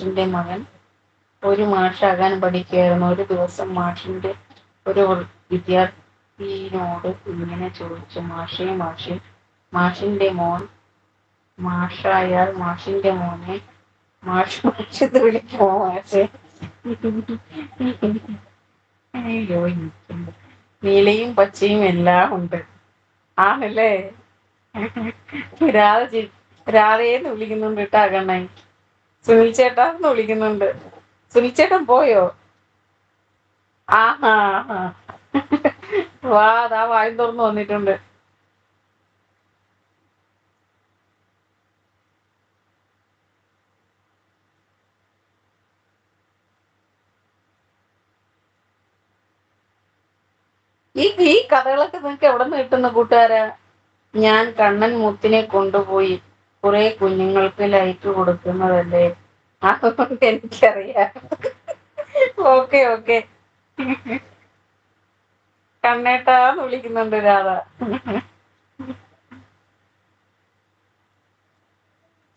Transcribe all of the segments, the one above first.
മാഷിന്റെ മകൻ ഒരു മാഷാകാൻ പഠിക്കുകയായിരുന്നു. ഒരു ദിവസം മാഷിന്റെ ഒരു വിദ്യാർത്ഥിയോട് ഇങ്ങനെ ചോദിച്ചു മാഷേ മാഷേ മാഷിന്റെ മോൻ മാഷായാൽ മാഷിന്റെ മോനെ മാഷ് മാഷത്ത് വിളിക്കുമോ മാഷേ? അയ്യോ നീലയും പച്ചയും എല്ലാം ഉണ്ട്. ആണല്ലേ? രാധ രാധയെന്ന് വിളിക്കുന്നുണ്ട് കേട്ടാ സുനിൽ ചേട്ടാ എന്ന് വിളിക്കുന്നുണ്ട്. സുനിൽ ചേട്ടൻ പോയോ? ആഹാ. വാ അതാ വായും തുറന്നു വന്നിട്ടുണ്ട്. ഈ ഈ കഥകളൊക്കെ നിങ്ങൾക്ക് എവിടെ നിന്ന് കിട്ടുന്ന കൂട്ടുകാരാ? ഞാൻ കണ്ണൻ മുത്തിനെ കൊണ്ടുപോയി. കുറെ കുഞ്ഞുങ്ങൾക്ക് ലൈറ്റ് കൊടുക്കുന്നതല്ലേ? അതുകൊണ്ട് എനിക്കറിയാം. ഓക്കെ ഓക്കെ കണ്ണേട്ടാന്ന് വിളിക്കുന്നുണ്ട് രാധ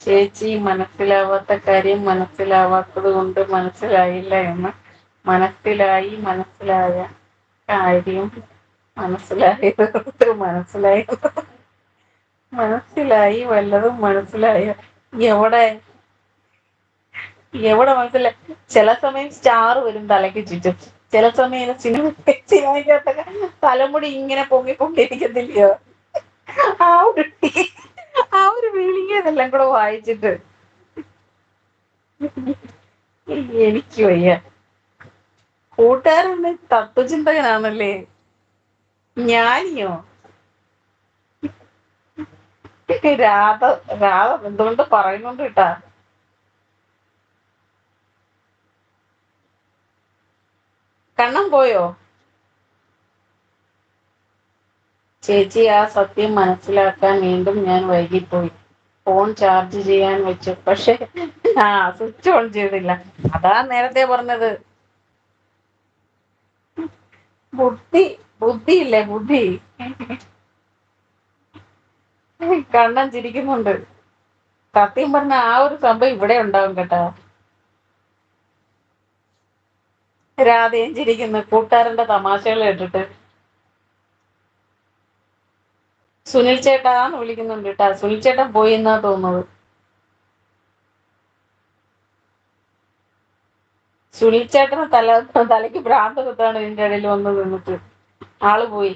ചേച്ചി മനസ്സിലാവാത്ത കാര്യം മനസ്സിലാവാത്തത് കൊണ്ട് മനസ്സിലായില്ല എന്ന് മനസ്സിലായി മനസ്സിലായ കാര്യം മനസ്സിലായത് മനസ്സിലായത് മനസ്സിലായി വല്ലതും മനസ്സിലായ? എവിടെ? എവിടെ മനസ്സിലായി? ചില സമയം സ്റ്റാർ വരും തലയ്ക്ക് ചുറ്റും. ചില സമയം സിനിമ സിനിമയ്ക്കകത്തൊക്കെ തലമുടി ഇങ്ങനെ പൊങ്ങിക്കൊണ്ടിരിക്കത്തില്ലയോ ആ ഒരു ആ ഒരു ഫീലിംഗ് ഇതെല്ലാം കൂടെ വായിച്ചിട്ട് എനിക്ക് വയ്യ. കൂട്ടുകാരൻ തത്വചിന്തകനാണല്ലേ? ഞാനിയോ? രാധ രാധ എന്തുകൊണ്ട് പറയുന്നുണ്ട് കേട്ടാ? കണ്ണം പോയോ? ചേച്ചി ആ സത്യം മനസ്സിലാക്കാൻ വീണ്ടും ഞാൻ വൈകിപ്പോയി. ഫോൺ ചാർജ് ചെയ്യാൻ വെച്ചു. പക്ഷെ ആ സ്വിച്ച് ഓൺ ചെയ്തില്ല. അതാ നേരത്തെ പറഞ്ഞത്. ബുദ്ധി ബുദ്ധിയില്ലേ ബുദ്ധി? കണ്ണൻ ചിരിക്കുന്നുണ്ട്. സത്യം പറഞ്ഞ ആ ഒരു സംഭവം ഇവിടെ ഉണ്ടാവും കേട്ടോ. രാധയും ചിരിക്കുന്നു. കൂട്ടുകാരന്റെ തമാശകൾ കേട്ടിട്ട്. സുനിൽ ചേട്ടാന്ന് വിളിക്കുന്നുണ്ട് കേട്ടാ. സുനിൽ ചേട്ടൻ പോയി എന്നാ തോന്നുന്നത്? സുനിൽ ചേട്ടന് തല തലയ്ക്ക് ഭ്രാന്ത് കുത്താണ് ഇതിന്റെ ഇടയിൽ വന്ന് നിന്നിട്ട് ആൾ പോയി.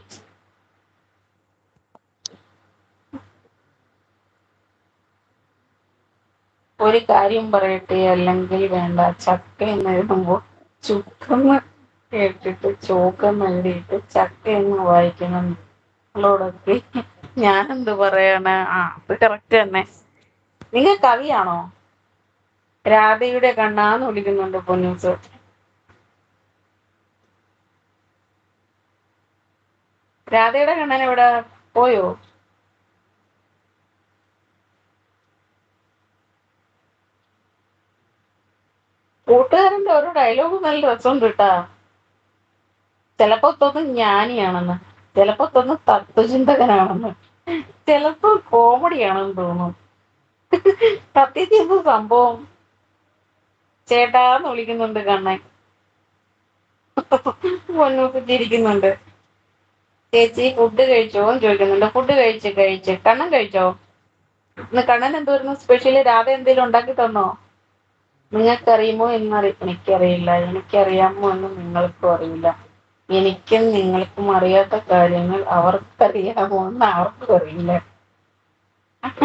ഒരു കാര്യം പറയട്ടെ അല്ലെങ്കിൽ വേണ്ട. ചക്ക എന്ന് എഴുതുമ്പോൾ ചുക്കെന്ന് കേട്ടിട്ട് ചോക്കെന്ന് എഴുതിയിട്ട് ചക്ക എന്ന് വായിക്കണം. ഞാൻ ഞാനെന്ത് പറയണ? ആ അത് കറക്റ്റ് തന്നെ. നിങ്ങൾ കവിയാണോ? രാധയുടെ കണ്ണാന്ന് വിളിക്കുന്നുണ്ട് പൊന്നൂസ് രാധയുടെ കണ്ണൻ എവിടെ? പോയോ? കൂട്ടുകാരന്റെ ഓരോ ഡയലോഗ് നല്ല രസമുണ്ട് കേട്ടാ. ചിലപ്പോ തോന്നും ജ്ഞാനിയാണെന്ന് ചിലപ്പോ തോന്നും തത്വചിന്തകനാണെന്ന് ചിലപ്പോ കോമഡിയാണെന്ന് തോന്നും. സത്യത്തിൽ സംഭവം? ചേട്ടാന്ന് വിളിക്കുന്നുണ്ട് കണ്ണൻ. പൊന്നൂക്ക് ചേച്ചി ഫുഡ് കഴിച്ചോ എന്ന് ചോദിക്കുന്നുണ്ട്. ഫുഡ് കഴിച്ച് കഴിച്ച്. കണ്ണൻ കഴിച്ചോ? ഇന്ന് കണ്ണൻ എന്തോരുന്നു സ്പെഷ്യലി രാധ എന്തെങ്കിലും ഉണ്ടാക്കി തന്നോ? നിങ്ങൾക്കറിയുമോ എന്നറി എനിക്കറിയില്ല. എനിക്കറിയാമോ എന്ന് നിങ്ങൾക്കും അറിയില്ല. എനിക്കും നിങ്ങൾക്കും അറിയാത്ത കാര്യങ്ങൾ അവർക്കറിയാമോ എന്ന് അവർക്കും അറിയില്ല.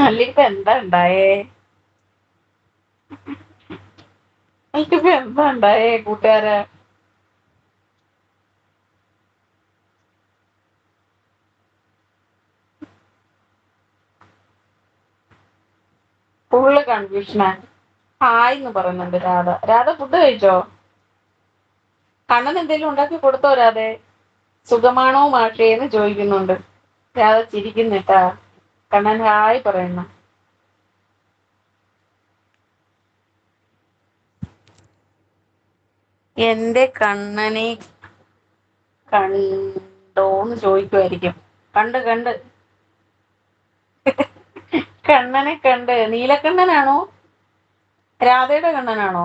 അല്ലിപ്പോ എന്താ ഉണ്ടായേ? എനിക്കിപ്പോ എന്താ ഉണ്ടായേ കൂട്ടുകാരെ? ഫുള്ള് കൺഫ്യൂഷനാണ് ഹായ് എന്ന് പറയുന്നുണ്ട് രാധ. രാധ ഫുഡ് കഴിച്ചോ? കണ്ണൻ എന്തെങ്കിലും ഉണ്ടാക്കി കൊടുത്തോ രാധേ? സുഖമാണോ മാഷേ എന്ന് ചോദിക്കുന്നുണ്ട്. രാധ ചിരിക്കുന്നിട്ടാ കണ്ണൻ ഹായ് പറയുന്നു. എന്റെ കണ്ണനെ കണ്ടോന്ന് ചോദിക്കുമായിരിക്കും കണ്ട് കണ്ട്. കണ്ണനെ കണ്ട്. നീലക്കണ്ണനാണോ? രാധയുടെ കണ്ണനാണോ?